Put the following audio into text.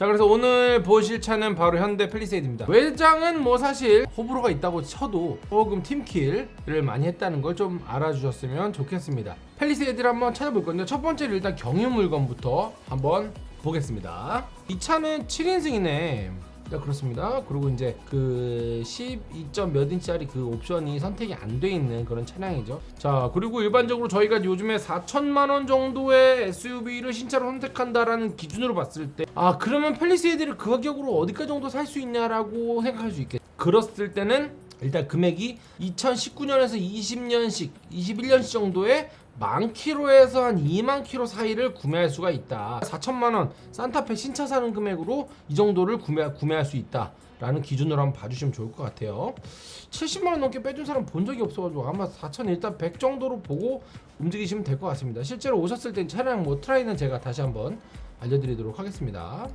자 그래서 오늘 보실 차는 바로 현대 펠리세이드입니다. 외장은 뭐 사실 호불호가 있다고 쳐도 조금 팀킬을 많이 했다는 걸 좀 알아주셨으면 좋겠습니다. 펠리세이드를 한번 찾아볼 건데 첫 번째로 일단 경유 물건부터 한번 보겠습니다. 이 차는 7인승이네 네, 그렇습니다. 그리고 이제 그 12점 몇 인치짜리 그 옵션이 선택이 안 돼 있는 그런 차량이죠. 자, 그리고 일반적으로 저희가 요즘에 4천만 원 정도의 SUV를 신차로 선택한다라는 기준으로 봤을 때, 아 그러면 펠리세이드를 그 가격으로 어디까지 정도 살 수 있냐라고 생각할 수 있겠. 그랬을 때는 일단 금액이 2019년에서 20년씩, 21년씩 정도의 만 킬로에서 한 2만 킬로 사이를 구매할 수가 있다. 4천만 원 산타페 신차 사는 금액으로 이 정도를 구매 구매할 수 있다. 라는 기준으로 한번 봐주시면 좋을 것 같아요. 70만 원 넘게 빼준 사람 본 적이 없어가지고 아마 4천 일단 100 정도로 보고 움직이시면 될 것 같습니다. 실제로 오셨을 땐 차량 뭐 트라이는 제가 다시 한번 알려드리도록 하겠습니다.